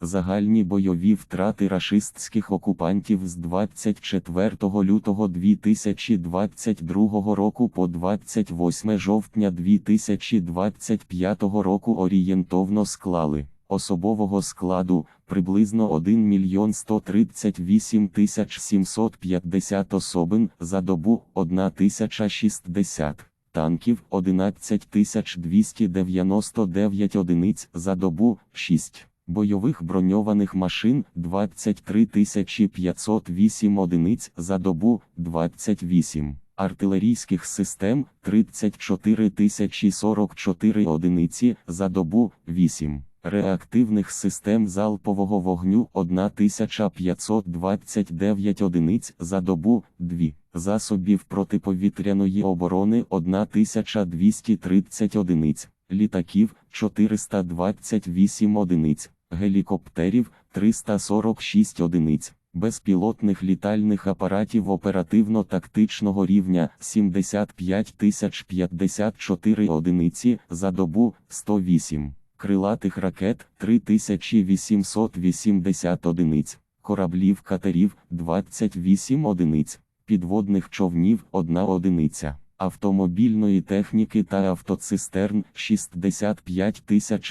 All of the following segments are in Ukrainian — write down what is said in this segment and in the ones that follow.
Загальні бойові втрати рашистських окупантів з 24 лютого 2022 року по 28 жовтня 2025 року орієнтовно склали особового складу приблизно 1 мільйон 138 тисяч 750 особин за добу 1 тисяча 60 танків 11 тисяч 299 одиниць за добу 6 бойових броньованих машин 23 508 одиниць за добу 28 артилерійських систем 34 тисячі 44 одиниці за добу 8 реактивних систем залпового вогню 1529 одиниць за добу 2 засобів протиповітряної оборони 1230 одиниць. Літаків 428 одиниць гелікоптерів 346 одиниць, безпілотних літальних апаратів оперативно-тактичного рівня 75 тисяч 54 одиниці за добу 108, крилатих ракет 3880 одиниць, кораблів катерів 28 одиниць, підводних човнів 1 одиниця автомобільної техніки та автоцистерн 65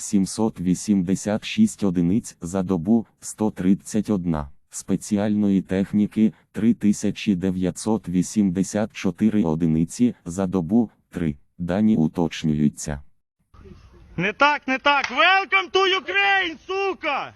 786 одиниць за добу 131, спеціальної техніки 3984 одиниці за добу 3. Дані уточнюються. Не так, не так. Welcome to Ukraine, сука!